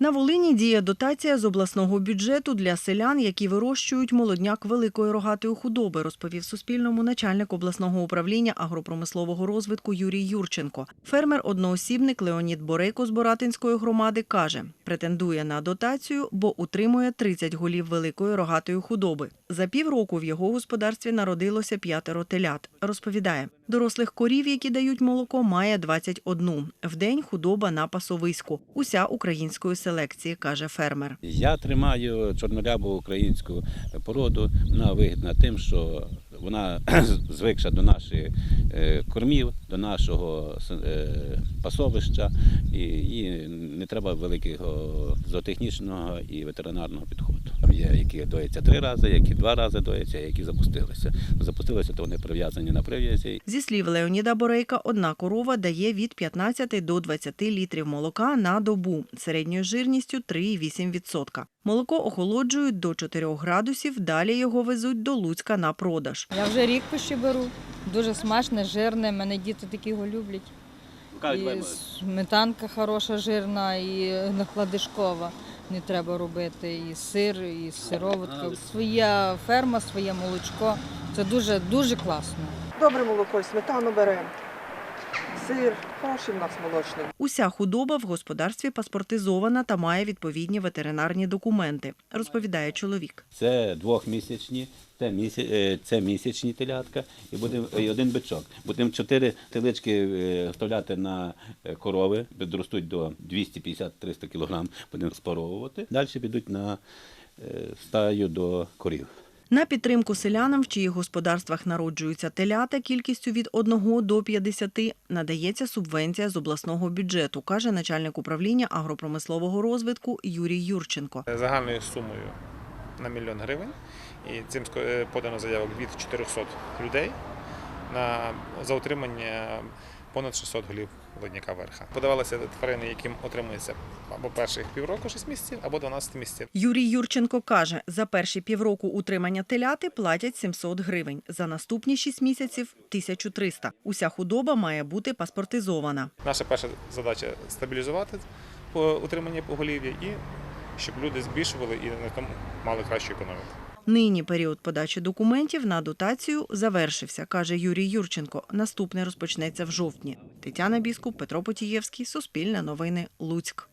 На Волині діє дотація з обласного бюджету для селян, які вирощують молодняк великої рогатої худоби, розповів Суспільному начальник обласного управління агропромислового розвитку Юрій Юрченко. Фермер-одноосібник Леонід Борейко з Боратинської громади каже, претендує на дотацію, бо утримує 30 голів великої рогатої худоби. За півроку в його господарстві народилося п'ятеро телят. Розповідає, дорослих корів, які дають молоко, має 21. В день худоба на пасовиську. Уся української селекції, каже фермер. Я тримаю чорнолябу українську породу. Вона вигідна тим, що вона звикша до наших е, кормів, до нашого е, пасовища, і не треба великого зоотехнічного і ветеринарного підходу. Є які дояться три рази, які два рази дояться, які запустилися. Запустилися, то вони прив'язані на прив'язі. Зі слів Леоніда Борейка, одна корова дає від 15 до 20 літрів молока на добу середньою жирністю 3,8%. Молоко охолоджують до 4 градусів, далі його везуть до Луцька на продаж. Я вже рік пощі беру. Дуже смачне, жирне. Мене діти такі його люблять. І сметанка хороша, жирна, і накладишкова. Не треба робити. І сир, і сироватка. Своя ферма, своє молочко. Це дуже дуже класно. Добре молоко, сметану беремо. Сир, хороший в нас молочний. Уся худоба в господарстві паспортизована та має відповідні ветеринарні документи, розповідає чоловік. Це двохмісячні, це, місяць, це місячні телятка і, буде, і один бичок. Будемо чотири телички е, вставляти на е, корови, підростуть до 250-300 кг, будемо спаровувати. Далі підуть на е, стаю до корів. На підтримку селянам, в чиїх господарствах народжуються телята кількістю від 1 до 50, надається субвенція з обласного бюджету, каже начальник управління агропромислового розвитку Юрій Юрченко. загальною сумою на мільйон гривень. І цим е, подано заявок від 400 людей на за утримання понад 600 голів ледняка верха. Подавалися тварини, яким отримується або перших півроку 6 місяців, або 12 місяців. Юрій Юрченко каже, за перші півроку утримання теляти платять 700 гривень, за наступні 6 місяців – 1300. Уся худоба має бути паспортизована. Наша перша задача стабілізувати утримання поголів'я і щоб люди збільшували і на тому мали кращу економіку. Нині період подачі документів на дотацію завершився, каже Юрій Юрченко. Наступний розпочнеться в жовтні. Тетяна Біскуп, Петро Потієвський, Суспільне новини, Луцьк.